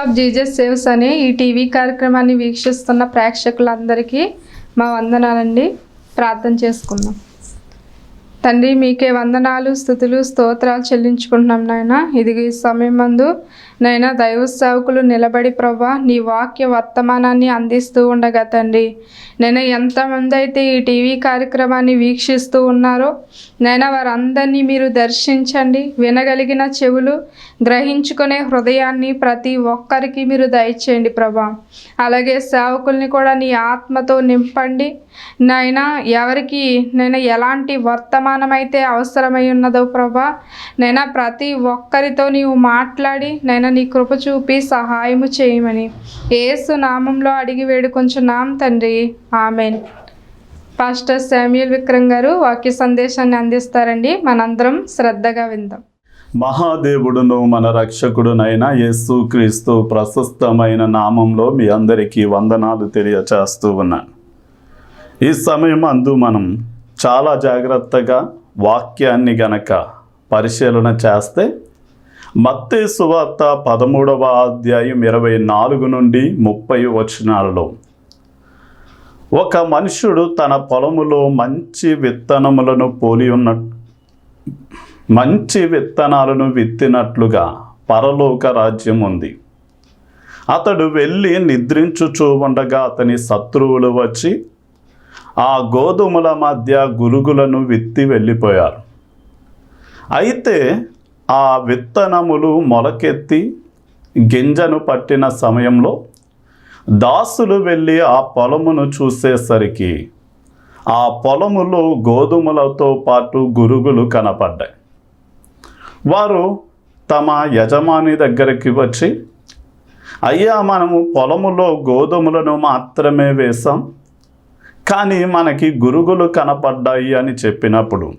Of Jesus saves అనే ఈ TV కార్యక్రమాన్ని వీక్షిస్తున్న ప్రేక్షకులందరికీ మా వందనాలండి. ప్రార్థన చేసుకుందాం. తండ్రి మీకే వందనాలు స్థుతులు స్తోత్రాలు చెల్లించుకుంటున్నాం నాయన. ఇది ఈ సమయం మందు నైనా దైవ సేవకులు నిలబడి ప్రభా నీ వాక్య వర్తమానాన్ని అందిస్తూ ఉండగా తండ్రి. నేను ఎంతమంది అయితే ఈ టీవీ కార్యక్రమాన్ని వీక్షిస్తూ ఉన్నారో నైనా వారందరినీ మీరు దర్శించండి. వినగలిగిన చెవులు గ్రహించుకునే హృదయాన్ని ప్రతి ఒక్కరికి మీరు దయచేయండి ప్రభా అలాగే సేవకుల్ని కూడా నీ ఆత్మతో నింపండి. నైనా ఎవరికి నేను ఎలాంటి వర్తమానం అయితే అవసరమై ఉన్నదో ప్రభా నైనా ప్రతి ఒక్కరితో నీవు మాట్లాడి నైనా నీ కృప చూపి సహాయము చేయమని. ఏసు నామంలో అడిగి వేడుకొంచున్నాం తండ్రి. ఆమెన్. పాస్టర్ శామ్యుల్ విక్రమ్ గారు వాక్య సందేశాన్ని అందిస్తారండి. మనందరం శ్రద్ధగా విందాం. మహాదేవుడును మన రక్షకుడునైన యేసుక్రీస్తు ప్రశస్తమైన నామంలో మీ అందరికీ వందనాలు తెలియచేస్తూ ఉన్నాను ఈ సమయం అందు మనం చాలా జాగ్రత్తగా వాక్యాన్ని గనక పరిశీలన చేస్తే మత్తే సువార్త పదమూడవ అధ్యాయం ఇరవై నాలుగు నుండి ముప్పై వచనాలలో. ఒక మనుషుడు తన పొలములో మంచి విత్తనములను పోలి ఉన్న మంచి విత్తనాలను విత్తినట్లుగా పరలోక రాజ్యం ఉంది. అతడు వెళ్ళి నిద్రించుచూ ఉండగా అతని శత్రువులు వచ్చి ఆ గోధుమల మధ్య గురుగులను విత్తి వెళ్ళిపోయారు. అయితే ఆ విత్తనములు మొలకెత్తి గింజను పట్టిన సమయంలో దాసులు వెళ్ళి ఆ పొలమును చూసేసరికి ఆ పొలములో గోధుమలతో పాటు గురుగులు కనపడ్డాయి. వారు తమ యజమాని దగ్గరికి వచ్చి అయ్యా మనము పొలములో గోధుమలను మాత్రమే వేశాం కానీ మనకి గురుగులు కనపడ్డాయి అని చెప్పినప్పుడు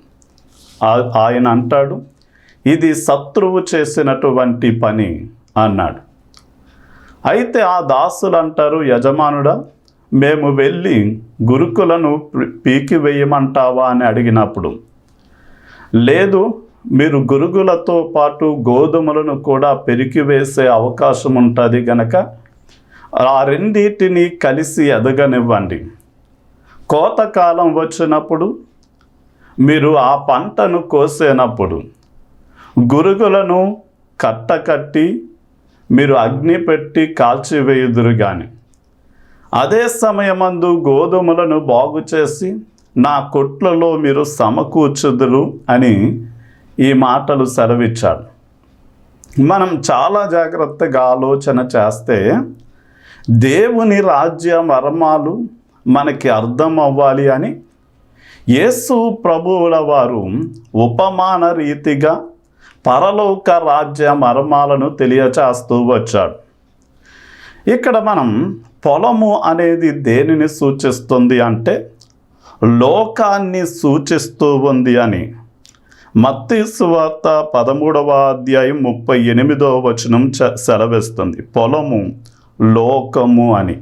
ఆ- ఆయన అంటాడు ఇది శత్రువు చేసినటువంటి పని అన్నాడు. అయితే ఆ దాసులు అంటారు యజమానుడా మేము వెళ్ళి గురుకులను పీకి వేయమంటావా అని అడిగినప్పుడు లేదు మీరు గురుగులతో పాటు గోధుమలను కూడా పెరికివేసే అవకాశం ఉంటుంది గనక ఆ రెండింటిని కలిసి ఎదగనివ్వండి. కోతకాలం వచ్చినప్పుడు మీరు ఆ పంటను కోసేనప్పుడు గురుగులను కట్టకట్టి మీరు అగ్ని పెట్టి కాల్చివేయుదురు గాని. అదే సమయమందు గోధుమలను బాగు చేసి నా కొట్లలో మీరు సమకూర్చుదురు అని ఈ మాటలు సెలవిచ్చాడు. మనం చాలా జాగ్రత్తగా ఆలోచన చేస్తే దేవుని రాజ్య మర్మాలు మనకి అర్థం అవ్వాలి అని యేసు ప్రభువుల వారు ఉపమాన రీతిగా పరలోక రాజ్య మర్మాలను తెలియచేస్తూ వచ్చాడు. ఇక్కడ మనం పొలము అనేది దేనిని సూచిస్తుంది అంటే లోకాన్ని సూచిస్తూ ఉంది అని. మత్తి సువార్త పదమూడవ అధ్యాయం ముప్పై ఎనిమిదవ వచనం చ సెలవిస్తుంది. పొలము లోకము అని.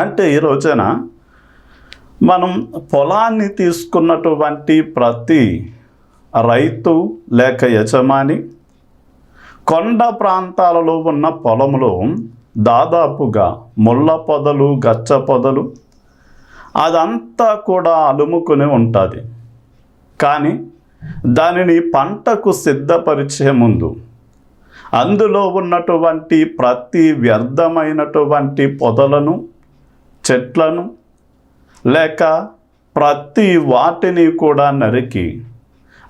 అంటే ఈ రోజున మనం పొలాన్ని తీసుకున్నటువంటి ప్రతి రైతు లేక యజమాని కొండ ప్రాంతాలలో ఉన్న పొలంలో దాదాపుగా ముళ్ళ పొదలు గచ్చ పొదలు అదంతా కూడా అలుముకుని ఉంటుంది. కానీ దానిని పంటకు సిద్ధపరిచే ముందు అందులో ఉన్నటువంటి ప్రతి వ్యర్థమైనటువంటి పొదలను చెట్లను లేక ప్రతి వాటిని కూడా నరికి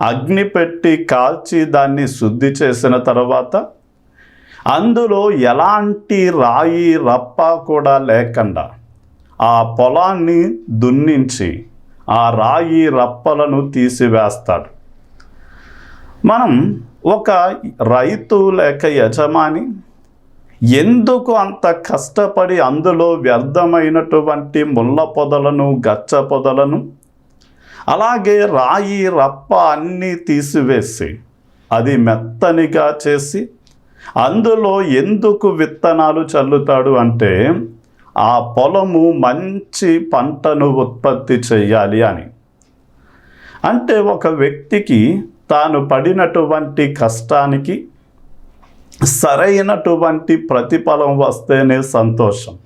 అగ్ని పెట్టి కాల్చి దాన్ని శుద్ధి చేసిన తర్వాత అందులో ఎలాంటి రాయి రప్ప కూడా లేకుండా ఆ పొలాన్ని దున్నించి ఆ రాయి రప్పలను తీసివేస్తాడు. మనం ఒక రైతు లేక యజమాని ఎందుకు అంత కష్టపడి అందులో వ్యర్థమైనటువంటి ముళ్ళ పొదలను గచ్చ పొదలను అలాగే రాయి రప్ప అన్నీ తీసివేసి అది మెత్తనిగా చేసి అందులో ఎందుకు విత్తనాలు చల్లుతాడు అంటే ఆ పొలము మంచి పంటను ఉత్పత్తి చేయాలి అని. అంటే ఒక వ్యక్తికి తాను పడినటువంటి కష్టానికి సరైనటువంటి ప్రతిఫలం వస్తేనే సంతోషం.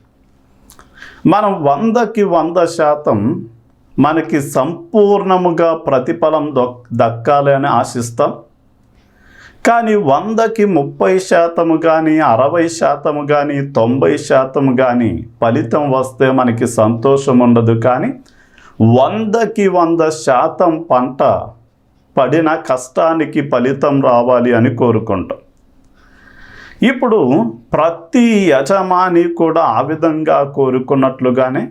మనం వందకి వంద శాతం మనకి సంపూర్ణముగా ప్రతిఫలం దొక్ దక్కాలి అని ఆశిస్తాం. కానీ వందకి ముప్పై శాతము కానీ అరవై శాతము కానీ తొంభై శాతము కానీ ఫలితం వస్తే మనకి సంతోషం ఉండదు. కానీ వందకి వంద శాతం పంట పడిన కష్టానికి ఫలితం రావాలి అని కోరుకుంటాం. ఇప్పుడు ప్రతి యజమాని కూడా ఆ విధంగా కోరుకున్నట్లుగానే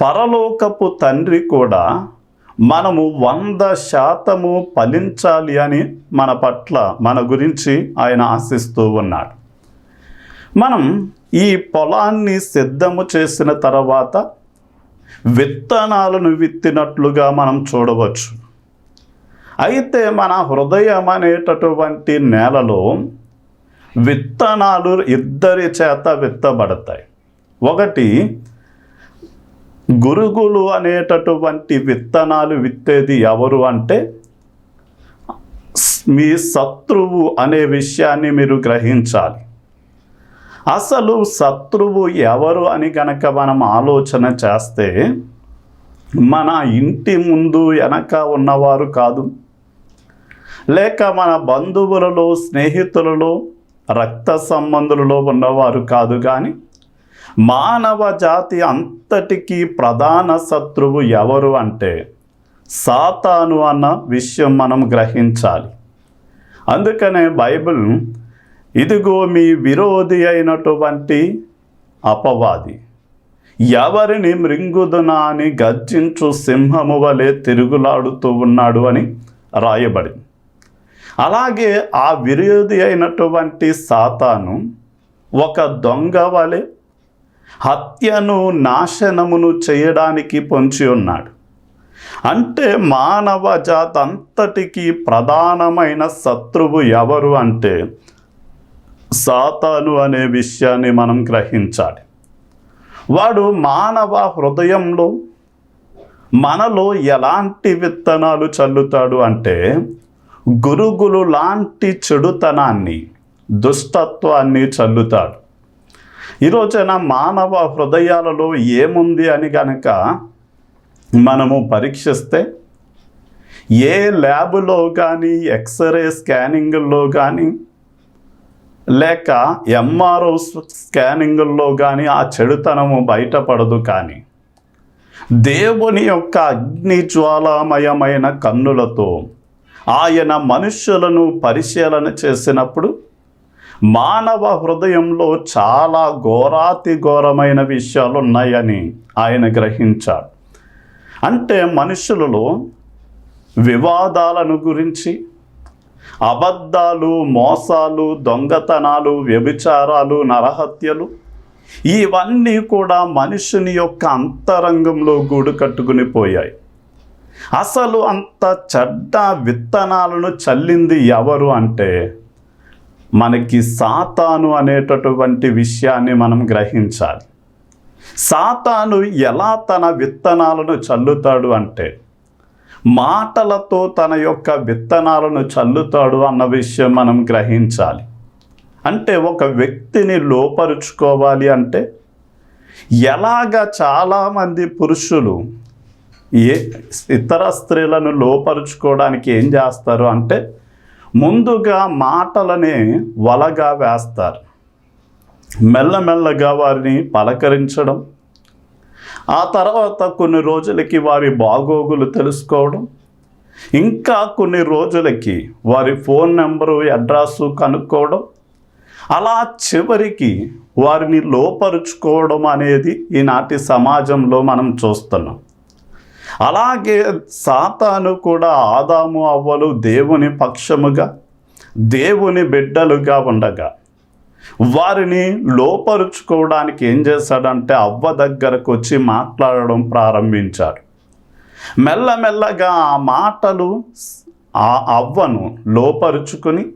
పరలోకపు తండ్రి కూడా మనము వంద శాతము ఫలించాలి అని మన పట్ల మన గురించి ఆయన ఆశిస్తూ ఉన్నాడు. మనం ఈ పొలాన్ని సిద్ధము చేసిన తర్వాత విత్తనాలను విత్తినట్లుగా మనం చూడవచ్చు. అయితే మన హృదయం అనేటటువంటి నేలలో విత్తనాలు ఇద్దరి చేత విత్తబడతాయి. ఒకటి గురుగులు అనేటటువంటి విత్తనాలు విత్తేది ఎవరు అంటే మీ శత్రువు అనే విషయాన్ని మీరు గ్రహించాలి. అసలు శత్రువు ఎవరు అని గనక మనం ఆలోచన చేస్తే మన ఇంటి ముందు వెనక ఉన్నవారు కాదు. లేక మన బంధువులలో స్నేహితులలో రక్త సంబంధులలో ఉన్నవారు కాదు కానీ మానవ జాతి అంతటికీ ప్రధాన శత్రువు ఎవరు అంటే సాతాను అన్న విషయం మనం గ్రహించాలి. అందుకనే బైబిల్ ఇదిగో మీ విరోధి అయినటువంటి అపవాది. ఎవరిని మృంగుదునా అని గర్జించు సింహము వలె తిరుగులాడుతూ ఉన్నాడు అని రాయబడింది. అలాగే ఆ విరోధి అయినటువంటి సాతాను ఒక దొంగ వలె హత్యను నాశనమును చేయడానికి పొంచి ఉన్నాడు. అంటే మానవ జాతి ప్రధానమైన శత్రువు ఎవరు అంటే సాతాను అనే విషయాన్ని మనం గ్రహించాలి. వాడు మానవ హృదయంలో మనలో ఎలాంటి విత్తనాలు చల్లుతాడు అంటే గురుగులు లాంటి చెడుతనాన్ని దుష్టత్వాన్ని చల్లుతాడు. ఈరోజున మానవ హృదయాలలో ఏముంది అని కనుక మనము పరీక్షిస్తే ఏ ల్యాబులో కానీ ఎక్స్రే స్కానింగ్లో కానీ లేక ఎంఆర్ఓ స్కానింగుల్లో కానీ ఆ చెడుతనము బయటపడదు కానీ దేవుని యొక్క అగ్ని జ్వాలామయమైన కన్నులతో ఆయన మనుష్యులను పరిశీలన చేసినప్పుడు మానవ హృదయంలో చాలా ఘోరాతి ఘోరమైన విషయాలు ఉన్నాయని ఆయన గ్రహించాడు. అంటే మనుషులలో వివాదాలను గురించి అబద్ధాలు మోసాలు దొంగతనాలు వ్యభిచారాలు నరహత్యలు ఇవన్నీ కూడా మనుషుని యొక్క అంతరంగంలో గూడు కట్టుకుని పోయాయి. అసలు అంత చెడ్డ విత్తనాలను చల్లింది ఎవరు అంటే మనకి సాతాను అనేటటువంటి విషయాన్ని మనం గ్రహించాలి. సాతాను ఎలా తన విత్తనాలను చల్లుతాడు అంటే మాటలతో తన యొక్క విత్తనాలను చల్లుతాడు అన్న విషయం మనం గ్రహించాలి. అంటే ఒక వ్యక్తిని లోపరుచుకోవాలి అంటే ఎలాగ చాలామంది పురుషులు ఏ ఇతర స్త్రీలను లోపరుచుకోవడానికి ఏం చేస్తారు అంటే ముందుగా మాటలనే వలగా వేస్తారు. మెల్లమెల్లగా వారిని పలకరించడం. ఆ తర్వాత కొన్ని రోజులకి వారి బాగోగులు తెలుసుకోవడం. ఇంకా కొన్ని రోజులకి వారి ఫోన్ నెంబరు అడ్రస్సు కనుక్కోవడం. అలా చివరికి వారిని లోపరుచుకోవడం అనేది ఈనాటి సమాజంలో మనం చూస్తున్నాం. అలాగే సాతాను కూడా ఆదాము అవ్వలు దేవుని పక్షముగా దేవుని బిడ్డలుగా ఉండగా వారిని లోపరుచుకోవడానికి ఏం చేశాడంటే అవ్వ దగ్గరకు వచ్చి మాట్లాడడం ప్రారంభించాడు. మెల్లమెల్లగా ఆ మాటలు ఆ అవ్వను లోపరుచుకుని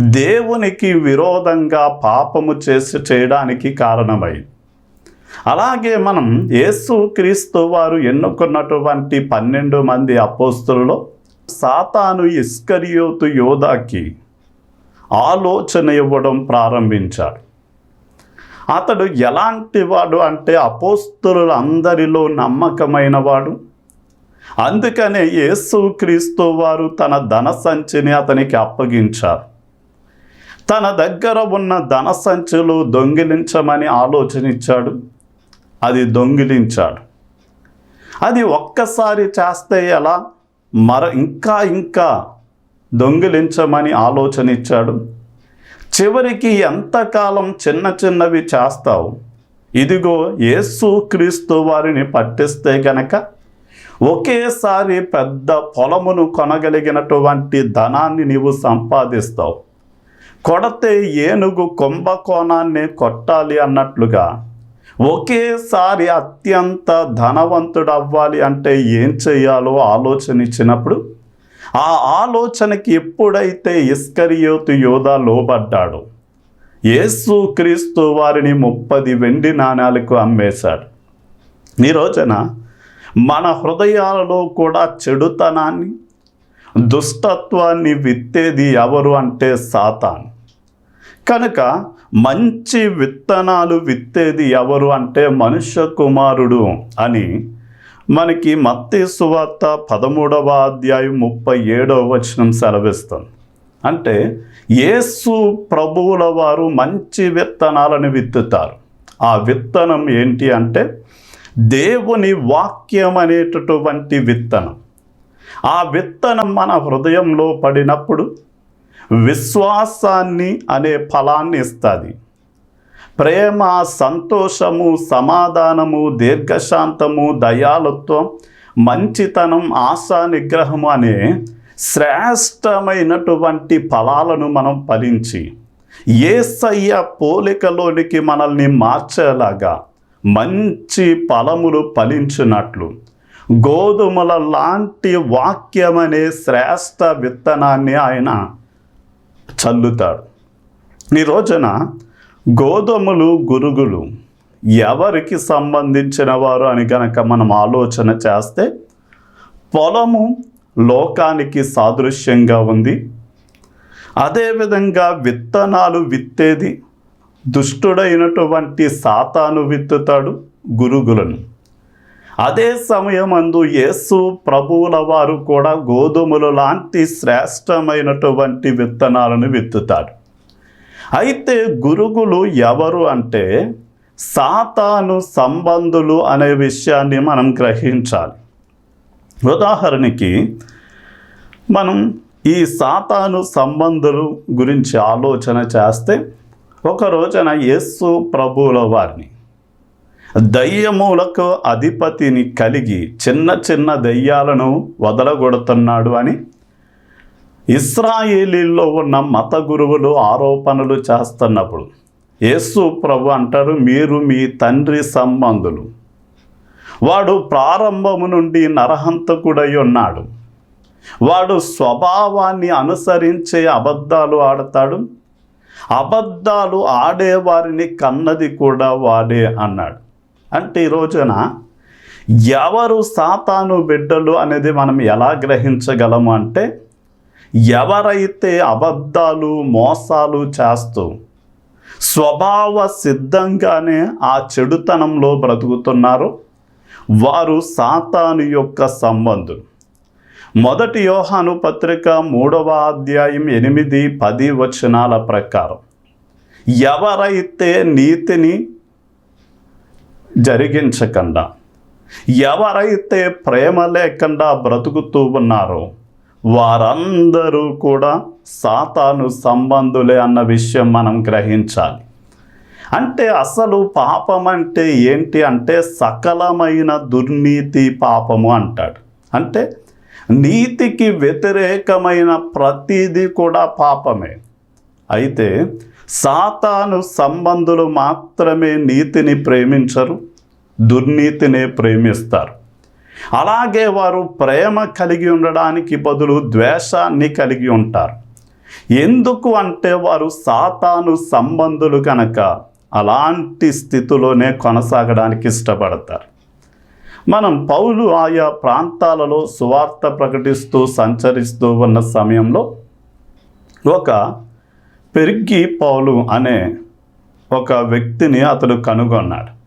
దేవునికి విరోధంగా పాపము చేసి చేయడానికి కారణమైంది. అలాగే మనం యేసు క్రీస్తు వారు ఎన్నుకున్నటువంటి పన్నెండు మంది అపోస్తులలో సాతాను ఇస్కరియోతు యోధాకి ఆలోచన ఇవ్వడం ప్రారంభించాడు. అతడు ఎలాంటి వాడు అంటే అపోస్తులందరిలో నమ్మకమైన వాడు. అందుకనే యేసుక్రీస్తు వారు తన ధన సంచిని అతనికి అప్పగించారు. తన దగ్గర ఉన్న ధన సంచులు దొంగిలించమని ఆలోచన ఇచ్చాడు అది దొంగిలించాడు. అది ఒక్కసారి చేస్తే ఎలా? మర ఇంకా ఇంకా దొంగిలించమని ఆలోచన ఇచ్చాడు. చివరికి ఎంతకాలం చిన్న చిన్నవి చేస్తావు? ఇదిగో యేసు క్రీస్తు వారిని పట్టిస్తే గనక ఒకేసారి పెద్ద పొలమును కొనగలిగినటువంటి ధనాన్ని నీవు సంపాదిస్తావు. కొడితే ఏనుగు కుంభకోణాన్ని కొట్టాలి అన్నట్లుగా ఒకేసారి అత్యంత ధనవంతుడు అవ్వాలి అంటే ఏం చేయాలో ఆలోచన ఇచ్చినప్పుడు ఆ ఆలోచనకి ఎప్పుడైతే ఇస్కరియోతు యోధ లోబడ్డాడు యేసు క్రీస్తు వారిని ముప్పది వెండి నాణాలకు అమ్మేశాడు. ఈ రోజున మన హృదయాలలో కూడా చెడుతనాన్ని దుష్టత్వాన్ని విత్తేది ఎవరు అంటే సాతాన్. కనుక మంచి విత్తనాలు విత్తేది ఎవరు అంటే మనుష్య కుమారుడు అని మనకి మత్తి సువార్త పదమూడవ అధ్యాయం ముప్పై ఏడవ వచనం సెలవిస్తుంది. అంటే యేసు ప్రభువుల వారు మంచి విత్తనాలను విత్తుతారు. ఆ విత్తనం ఏంటి అంటే దేవుని వాక్యం అనేటటువంటి విత్తనం. ఆ విత్తనం మన హృదయంలో పడినప్పుడు విశ్వాసాన్ని అనే ఫలాన్ని ఇస్తుంది. ప్రేమ సంతోషము సమాధానము దీర్ఘశాంతము దయాలుత్వం మంచితనం ఆశా నిగ్రహము అనే శ్రేష్టమైనటువంటి ఫలాలను మనం ఫలించి ఏసయ్య పోలికలోనికి మనల్ని మార్చేలాగా మంచి ఫలములు ఫలించినట్లు గోధుమల లాంటి వాక్యం అనే శ్రేష్ట విత్తనాన్ని ఆయన చల్లుతాడు. ఈ రోజున గోధుమలు గురుగులు ఎవరికి సంబంధించిన వారు అని కనుక మనం ఆలోచన చేస్తే పొలము లోకానికి సాదృశ్యంగా ఉంది. అదేవిధంగా విత్తనాలు విత్తేది దుష్టుడైనటువంటి సాతాను విత్తుతాడు గురుగులను. అదే సమయమందు యేసు ప్రభువుల వారు కూడా గోధుమలు లాంటి శ్రేష్టమైనటువంటి విత్తనాలను విత్తుతాడు అయితే గురుగులు ఎవరు అంటే సాతాను సంబంధులు అనే విషయాన్ని మనం గ్రహించాలి. ఉదాహరణకి మనం ఈ సాతాను సంబంధులు గురించి ఆలోచన చేస్తే ఒక రోజున యేసు ప్రభువుల వారిని దయ్యములకు అధిపతిని కలిగి చిన్న చిన్న దయ్యాలను వదలగొడుతున్నాడు అని ఇస్రాయేలీలో ఉన్న మత గురువులు ఆరోపణలు చేస్తున్నప్పుడు యేసు ప్రభు అంటారు మీరు మీ తండ్రి సంబంధులు. వాడు ప్రారంభము నుండి నరహంతకుడై ఉన్నాడు. వాడు స్వభావాన్ని అనుసరించే అబద్ధాలు ఆడతాడు. అబద్ధాలు ఆడేవారిని కన్నది కూడా వాడే అన్నాడు. అంటే ఈ రోజున ఎవరు సాతాను బిడ్డలు అనేది మనం ఎలా గ్రహించగలము అంటే ఎవరైతే అబద్ధాలు మోసాలు చేస్తూ స్వభావ సిద్ధంగానే ఆ చెడుతనంలో బ్రతుకుతున్నారో వారు సాతాను యొక్క సంబంధులు. మొదటి యోహాను పత్రిక మూడవ అధ్యాయం ఎనిమిది పది వచనాల ప్రకారం ఎవరైతే నీతిని జరిగించకుండా. ఎవరైతే ప్రేమ లేకుండా బ్రతుకుతూ ఉన్నారో వారందరూ కూడా సాతాను సంబంధులే అన్న విషయం మనం గ్రహించాలి. అంటే అసలు పాపం అంటే ఏంటి అంటే సకలమైన దుర్నీతి పాపము అంటాడు. అంటే నీతికి వ్యతిరేకమైన ప్రతిదీ కూడా పాపమే. అయితే సాతాను సంబంధులు మాత్రమే నీతిని ప్రేమించరు దుర్నీతినే ప్రేమిస్తారు. అలాగే వారు ప్రేమ కలిగి ఉండడానికి బదులు ద్వేషాన్ని కలిగి ఉంటారు. ఎందుకు అంటే వారు సాతాను సంబంధులు కనుక అలాంటి స్థితిలోనే కొనసాగడానికి ఇష్టపడతారు. మనం పౌలు ఆయా ప్రాంతాలలో సువార్త ప్రకటిస్తూ సంచరిస్తూ ఉన్న సమయంలో ఒక పెరిగి పౌలు అనే ఒక వ్యక్తిని అతడు కనుగొన్నాడు.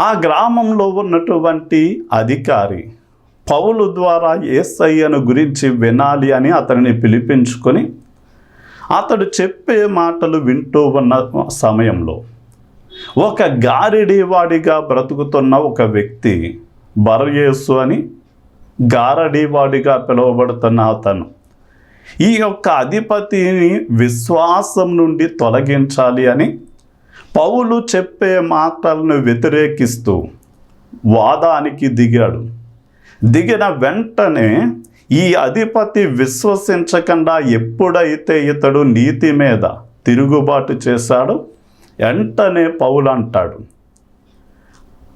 ఆ గ్రామంలో ఉన్నటువంటి అధికారి పౌలు ద్వారా ఏసయ్యను గురించి వినాలి అని అతనిని పిలిపించుకొని అతడు చెప్పే మాటలు వింటూ ఉన్న సమయంలో ఒక గారిడీవాడిగా బ్రతుకుతున్న ఒక వ్యక్తి బరయేసు అని గారడీవాడిగా పిలువబడుతున్న అతను ఈ యొక్క అధిపతిని విశ్వాసం నుండి తొలగించాలి అని పౌలు చెప్పే మాటలను వ్యతిరేకిస్తూ వాదానికి దిగాడు. దిగిన వెంటనే ఈ అధిపతి విశ్వసించకుండా ఎప్పుడైతే ఇతడు నీతి మీద తిరుగుబాటు చేశాడో వెంటనే పౌలు అంటాడు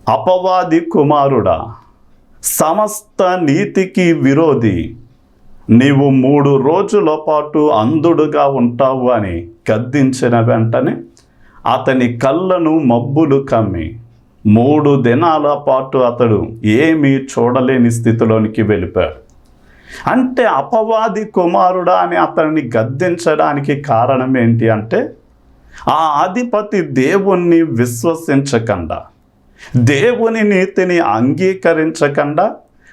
అపవాది కుమారుడా సమస్త నీతికి విరోధి నీవు మూడు రోజుల పాటు అంధుడుగా ఉంటావు అని గద్దించిన వెంటనే అతని కళ్ళను మబ్బులు కమ్మి. మూడు దినాల పాటు అతడు ఏమీ చూడలేని స్థితిలోనికి వెళ్ళిపోయాడు. అంటే అపవాది కుమారుడా అని అతన్ని గద్దించడానికి కారణం ఏంటి అంటే ఆ అధిపతి దేవుణ్ణి విశ్వసించకుండా దేవుని నీతిని అంగీకరించకుండా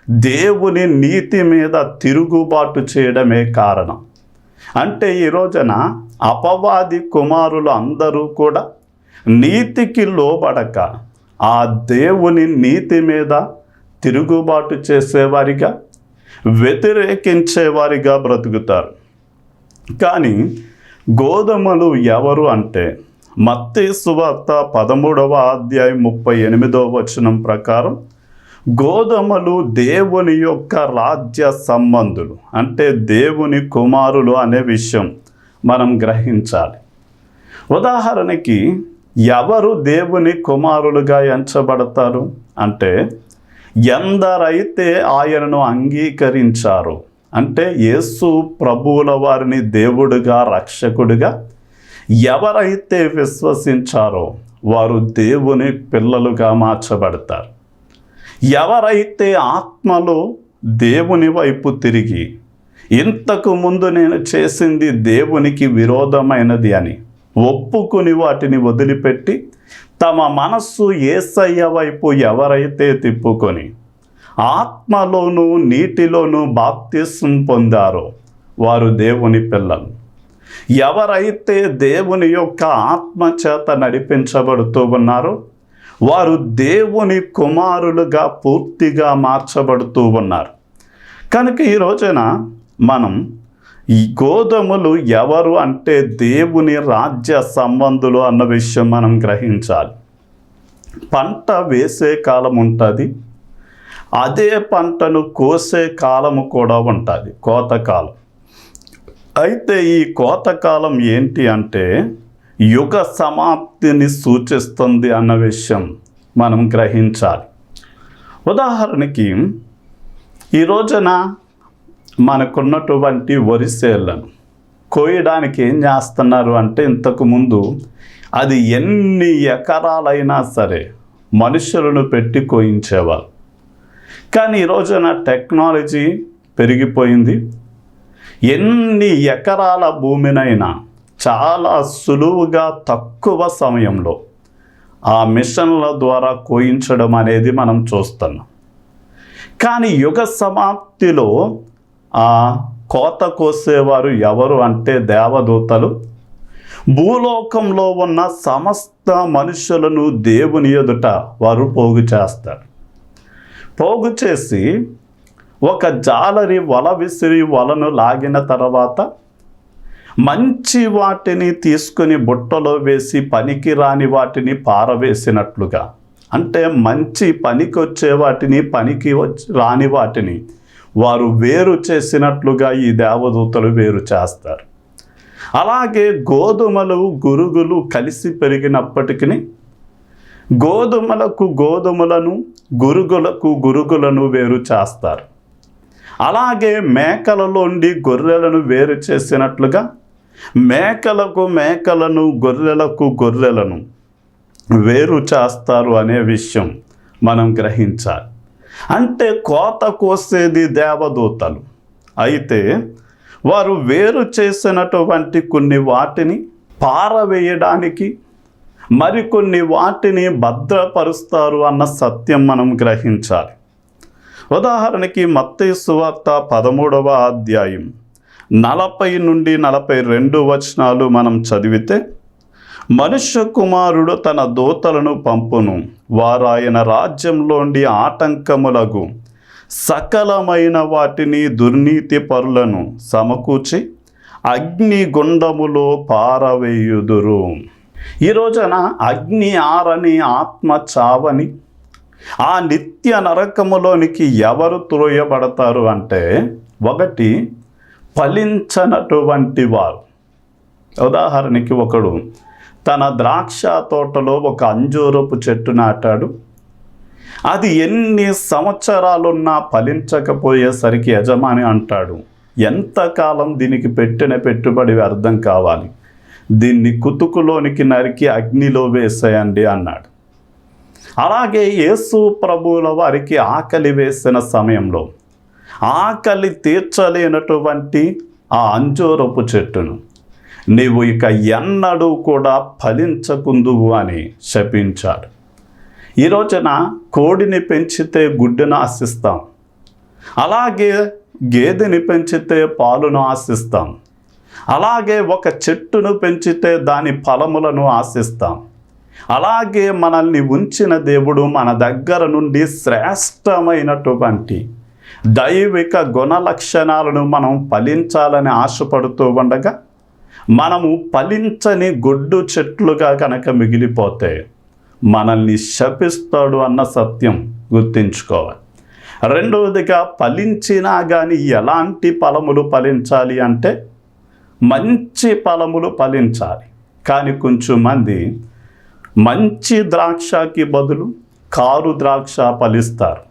దేవుని నీతి మీద తిరుగుబాటు చేయడమే కారణం. అంటే ఈ రోజున అపవాది కుమారులు అందరూ కూడా నీతికి లోబడక ఆ దేవుని నీతి మీద తిరుగుబాటు చేసేవారిగా వ్యతిరేకించేవారిగా బ్రతుకుతారు. కానీ గోధుమలు ఎవరు అంటే మత్తి సువార్త పదమూడవ అధ్యాయం ముప్పై ఎనిమిదవ వచనం ప్రకారం గోధుమలు దేవుని యొక్క రాజ్య సంబంధులు అంటే దేవుని కుమారులు అనే విషయం మనం గ్రహించాలి. ఉదాహరణకి ఎవరు దేవుని కుమారులుగా ఎంచబడతారు? అంటే ఎందరైతే ఆయనను అంగీకరించారో అంటే యేసు ప్రభువుల వారిని దేవుడుగా రక్షకుడిగా ఎవరైతే విశ్వసించారో వారు దేవుని పిల్లలుగా మార్చబడతారు. ఎవరైతే ఆత్మలో దేవుని వైపు తిరిగి ఇంతకు ముందు నేను చేసింది దేవునికి విరోధమైనది అని ఒప్పుకుని వాటిని వదిలిపెట్టి తమ మనస్సు ఏసయ్య వైపు ఎవరైతే తిప్పుకొని ఆత్మలోనూ నీటిలోనూ బాప్తిస్వం పొందారో వారు దేవుని పిల్లలు. ఎవరైతే దేవుని యొక్క ఆత్మ చేత నడిపించబడుతూ ఉన్నారో వారు దేవుని కుమారులుగా పూర్తిగా మార్చబడుతూ ఉన్నారు. కనుక ఈ రోజున మనం ఈ గోధుమలు ఎవరు అంటే దేవుని రాజ్య సంబంధులు అన్న విషయం మనం గ్రహించాలి. పంట వేసే కాలం ఉంటుంది. అదే పంటను కోసే కాలము కూడా ఉంటుంది కోతకాలం. అయితే ఈ కోతకాలం ఏంటి అంటే యుగ సమాప్తిని సూచిస్తుంది అన్న విషయం మనం గ్రహించాలి. ఉదాహరణకి ఈ రోజున మనకున్నటువంటి వరిసేలను కోయడానికి ఏం చేస్తున్నారు అంటే ఇంతకుముందు అది ఎన్ని ఎకరాలైనా సరే మనుషులను పెట్టి కోయించేవారు కానీ ఈ రోజున టెక్నాలజీ పెరిగిపోయింది. ఎన్ని ఎకరాల భూమినైనా చాలా సులువుగా తక్కువ సమయంలో ఆ మిషన్ల ద్వారా కోయించడం అనేది మనం చూస్తున్నాం. కానీ యుగ సమాప్తిలో ఆ కోత కోసేవారు ఎవరు అంటే దేవదూతలు? భూలోకంలో ఉన్న సమస్త మనుషులను దేవుని ఎదుట వారు పోగు చేస్తారు. పోగు చేసి ఒక జాలరి వల విసిరి వలను లాగిన తర్వాత మంచి వాటిని తీసుకుని బుట్టలో వేసి పనికి రాని వాటిని పారవేసినట్లుగా. అంటే మంచి పనికి వచ్చే వాటిని పనికి వచ్చి రాని వాటిని వారు వేరు చేసినట్లుగా ఈ దేవదూతలు వేరు చేస్తారు. అలాగే గోధుమలు గురుగులు కలిసి పెరిగినప్పటికీ గోధుమలకు గోధుమలను గురుగులకు గురుగులను వేరు చేస్తారు. అలాగే మేకలలోండి గొర్రెలను వేరు చేసినట్లుగా మేకలకు మేకలను గొర్రెలకు గొర్రెలను వేరు చేస్తారు అనే విషయం మనం గ్రహించాలి. అంటే కోత కోసేది దేవదూతలు. అయితే వారు వేరు చేసినటువంటి కొన్ని వాటిని పారవేయడానికి మరికొన్ని వాటిని భద్రపరుస్తారు అన్న సత్యం మనం గ్రహించాలి. ఉదాహరణకి మత్తయి సువార్త పదమూడవ అధ్యాయం నలభై నుండి నలభై రెండు వచనాలు మనం చదివితే మనుష్య కుమారుడు తన దూతలను పంపును. వారు ఆయన రాజ్యంలోండి ఆటంకములకు సకలమైన వాటిని దుర్నీతి పరులను సమకూర్చి అగ్ని గుండములో పారవేయుదురు. ఈ రోజున అగ్ని ఆరని ఆత్మ చావని ఆ నిత్య నరకములోనికి ఎవరు త్రోయబడతారు అంటే ఒకటి ఫలించనటువంటి వారు. ఉదాహరణకి ఒకడు తన ద్రాక్ష తోటలో ఒక అంజూరపు చెట్టు నాటాడు. అది ఎన్ని సంవత్సరాలున్నా ఫలించకపోయేసరికి యజమాని అంటాడు ఎంతకాలం దీనికి పెట్టిన పెట్టుబడి అర్థం కావాలి? దీన్ని కుతుకులోనికి నరికి అగ్నిలో వేసేయండి అన్నాడు. అలాగే యేసు ప్రభువుల వారికి ఆకలి వేసిన సమయంలో ఆకలి తీర్చలేనటువంటి ఆ అంజూరపు చెట్టును నీవు ఇక ఎన్నడూ కూడా ఫలించకుందువు అని శపించాడు. ఈ రోజున కోడిని పెంచితే గుడ్డును ఆశిస్తాం. అలాగే గేదెని పెంచితే పాలును ఆశిస్తాం. అలాగే ఒక చెట్టును పెంచితే దాని ఫలములను ఆశిస్తాం. అలాగే మనల్ని ఉంచిన దేవుడు మన దగ్గర నుండి శ్రేష్టమైనటువంటి దైవిక గుణ లక్షణాలను మనం ఫలించాలని ఆశపడుతూ ఉండగా మనము ఫలించని గొడ్డు చెట్లుగా కనుక మిగిలిపోతే మనల్ని శపిస్తాడు అన్న సత్యం గుర్తించుకోవాలి. రెండవదిగా ఫలించినా కానీ ఎలాంటి ఫలములు ఫలించాలి అంటే మంచి ఫలములు ఫలించాలి. కానీ కొంచెం మంది మంచి ద్రాక్షకి బదులు కారు ద్రాక్ష ఫలిస్తారు.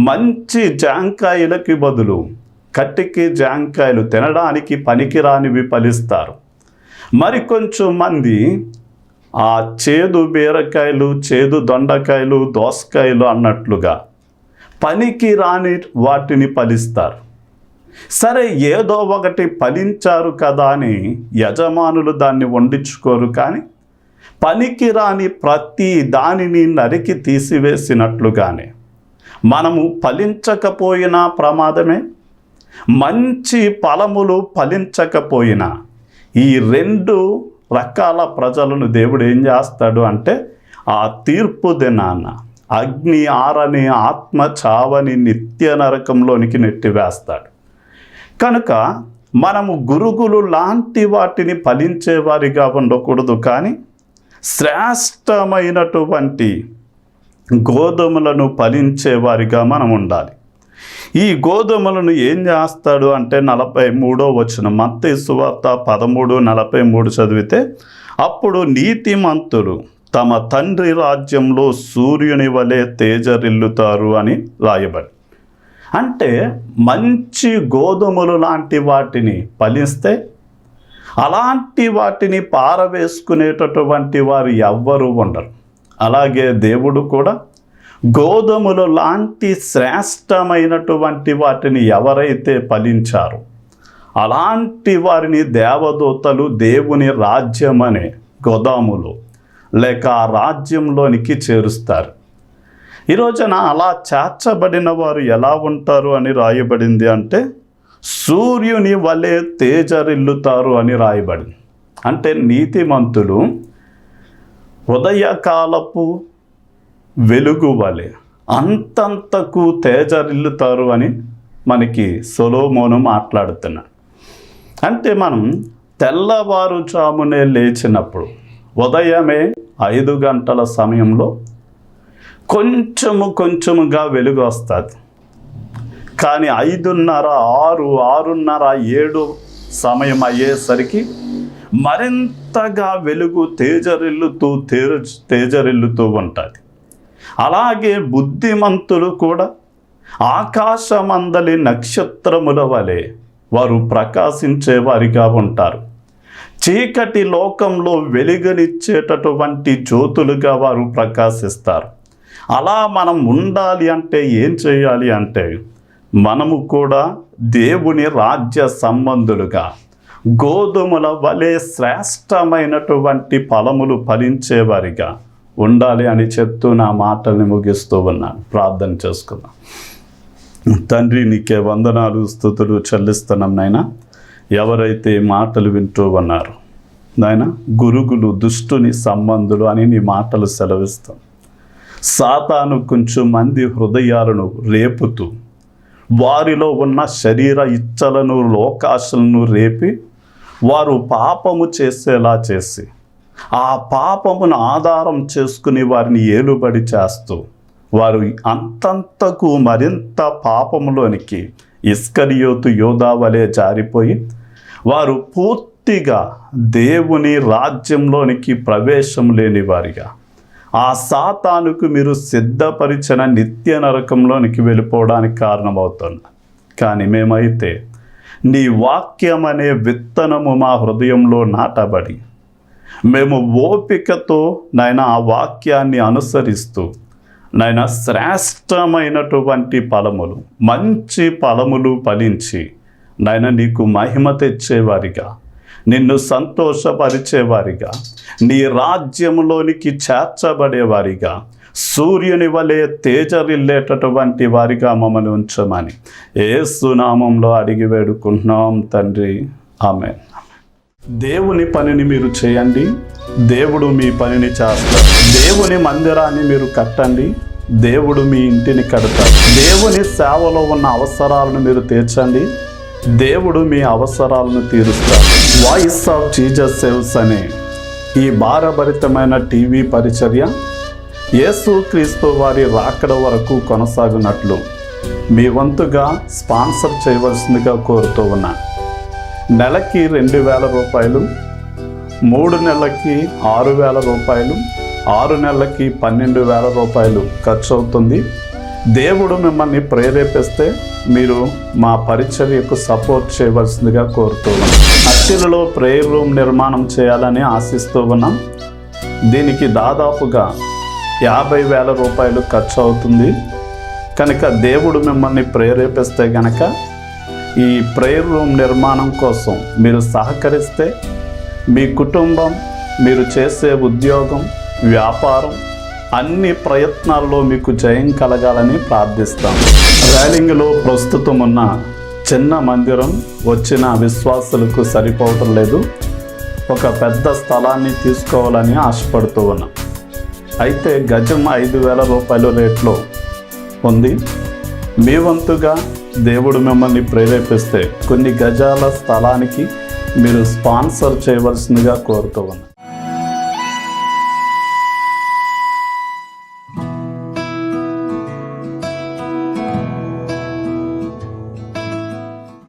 మంచి జాంకాయలకి బదులు కట్టికి జాంకాయలు తినడానికి పనికిరానివి ఫలిస్తారు మరి కొంచెం మంది ఆ చేదు బీరకాయలు చేదు దొండకాయలు దోసకాయలు అన్నట్లుగా పనికి రాని వాటిని ఫలిస్తారు. సరే ఏదో ఒకటి ఫలించారు కదా అని యజమానులు దాన్ని వండించుకోరు కానీ పనికి రాని ప్రతి దానిని నరికి తీసివేసినట్లుగానే మనము ఫలించకపోయినా ప్రమాదమే? మంచి ఫలములు ఫలించకపోయినా ఈ రెండు రకాల ప్రజలను దేవుడు ఏం చేస్తాడు అంటే ఆ తీర్పు దినాన అగ్ని ఆరని ఆత్మ చావని నిత్య నరకంలోనికి నెట్టివేస్తాడు. కనుక మనము గురుగులు లాంటి వాటిని ఫలించేవారిగా ఉండకూడదు కానీ శ్రేష్టమైనటువంటి గోధుమలను ఫలించేవారిగా మనం ఉండాలి. ఈ గోధుమలను ఏం చేస్తాడు అంటే నలభై మూడో వచ్చిన మత్తే సువార్త పదమూడు నలభై మూడు చదివితే అప్పుడు నీతిమంతులు తమ తండ్రి రాజ్యంలో సూర్యుని వలె తేజరిల్లుతారు అని రాయబడి అంటే మంచి గోధుమలు లాంటి వాటిని ఫలిస్తే అలాంటి వాటిని పారవేసుకునేటటువంటి వారు ఎవ్వరూ ఉండరు. అలాగే దేవుడు కూడా గోధుమలు లాంటి శ్రేష్టమైనటువంటి వాటిని ఎవరైతే ఫలించారో అలాంటి వారిని దేవదూతలు దేవుని రాజ్యం అనే గోదాములు లేక ఆ రాజ్యంలోనికి చేరుస్తారు. ఈ రోజున అలా చేర్చబడిన వారు ఎలా ఉంటారు అని రాయబడింది అంటే సూర్యుని వలె తేజరిల్లుతారు అని రాయబడింది. అంటే నీతిమంతులు ఉదయకాలపు వెలుగు వలె. అంతంతకు తేజరిల్లుతారు అని మనకి సొలోమోను మాట్లాడుతున్నాడు అంటే మనం తెల్లవారుజామునే లేచినప్పుడు ఉదయమే ఐదు గంటల సమయంలో కొంచెము కొంచెముగా వెలుగు వస్తుంది. కానీ ఐదున్నర ఆరు ఆరున్నర ఏడు సమయం అయ్యేసరికి మరింతగా వెలుగు తేజరిల్లుతూ తేరు తేజరిల్లుతూ ఉంటుంది. అలాగే బుద్ధిమంతులు కూడా ఆకాశమందలి నక్షత్రముల వలె వారు ప్రకాశించే వారిగా ఉంటారు. చీకటి లోకంలో వెలుగునిచ్చేటటువంటి జ్యోతులుగా వారు ప్రకాశిస్తారు. అలా మనం ఉండాలి అంటే ఏం చేయాలి అంటే మనము కూడా దేవుని రాజ్య సంబంధులుగా గోధుమల వలె శ్రేష్టమైనటువంటి ఫలములు ఫలించేవారిగా ఉండాలి అని చెప్తూ నా మాటల్ని ముగిస్తూ ఉన్నాను. ప్రార్థన చేసుకున్నాను తండ్రి నీకే వందనాలు స్థుతులు చెల్లిస్తున్నాం నాయన. ఎవరైతే మాటలు వింటూ ఉన్నారు నాయన గురుగులు దుష్టుని సంబంధులు అని నీ మాటలు సెలవిస్తాం. సాతాను కొంచెం మంది హృదయాలను రేపుతూ వారిలో ఉన్న శరీర ఇచ్చలను లోకాశలను రేపి వారు పాపము చేసేలా చేసి ఆ పాపమును ఆధారం చేసుకుని వారిని ఏలుబడి చేస్తూ వారు అంతంతకు మరింత పాపములోనికి ఇస్కరియోతు యోధా వలె జారిపోయి వారు పూర్తిగా దేవుని రాజ్యంలోనికి ప్రవేశం లేని వారిగా. ఆ సాతానుకు మీరు సిద్ధపరిచిన నిత్య నరకంలోనికి వెళ్ళిపోవడానికి కారణమవుతుంది. కానీ మేమైతే నీ వాక్యం అనే విత్తనము మా హృదయంలో నాటబడి మేము ఓపికతో నాయన ఆ వాక్యాన్ని అనుసరిస్తూ నాయన శ్రేష్టమైనటువంటి ఫలములు మంచి ఫలములు ఫలించి నాయన నీకు మహిమ తెచ్చేవారిగా నిన్ను సంతోషపరిచేవారిగా నీ రాజ్యములోనికి చేర్చబడేవారిగా సూర్యుని వలె తేజరిల్లేటటువంటి వారిగా మమ్మల్ని ఉంచమని ఏ సునామంలో అడిగి వేడుకుంటున్నాం తండ్రి. ఆమె దేవుని పనిని మీరు చేయండి. దేవుడు మీ పనిని చేస్తారు దేవుని మందిరాన్ని మీరు కట్టండి. దేవుడు మీ ఇంటిని కడతారు దేవుని సేవలో ఉన్న అవసరాలను మీరు తీర్చండి. దేవుడు మీ అవసరాలను తీరుస్తారు వాయిస్ ఆఫ్ జీజస్ సేవ్స్ అనే ఈ భారభరితమైన టీవీ పరిచర్య యేసు క్రీస్తు వారి రాకడ వరకు కొనసాగినట్లు మీ వంతుగా స్పాన్సర్ చేయవలసిందిగా కోరుతూ ఉన్నాను. నెలకి రెండు వేల రూపాయలు మూడు నెలలకి ఆరు వేల రూపాయలు ఆరు నెలలకి పన్నెండు వేల రూపాయలు ఖర్చు అవుతుంది దేవుడు మిమ్మల్ని ప్రేరేపిస్తే మీరు మా పరిచర్యకు సపోర్ట్ చేయవలసిందిగా కోరుతూ ఉన్నాం అత్తిలలో ప్రేయర్ రూమ్ నిర్మాణం చేయాలని ఆశిస్తూ ఉన్నాం. దీనికి దాదాపుగా యాభై వేల రూపాయలు ఖర్చు అవుతుంది కనుక దేవుడు మిమ్మల్ని ప్రేరేపిస్తే గనక ఈ ప్రేయర్ రూమ్ నిర్మాణం కోసం మీరు సహకరిస్తే మీ కుటుంబం మీరు చేసే ఉద్యోగం వ్యాపారం అన్ని ప్రయత్నాల్లో మీకు జయం కలగాలని ప్రార్థిస్తాం. ర్యాలింగ్లో ప్రస్తుతం ఉన్న చిన్న మందిరం వచ్చిన విశ్వాసులకు సరిపోవటం లేదు. ఒక పెద్ద స్థలాన్ని తీసుకోవాలని ఆశపడుతూ ఉన్నాం. అయితే గజం ఐదు వేల రూపాయల రేట్లో ఉంది. మీ వంతుగా దేవుడు మిమ్మల్ని ప్రేరేపిస్తే కొన్ని గజాల స్థలానికి మీరు స్పాన్సర్ చేయవలసిందిగా కోరుతూ ఉన్నాను.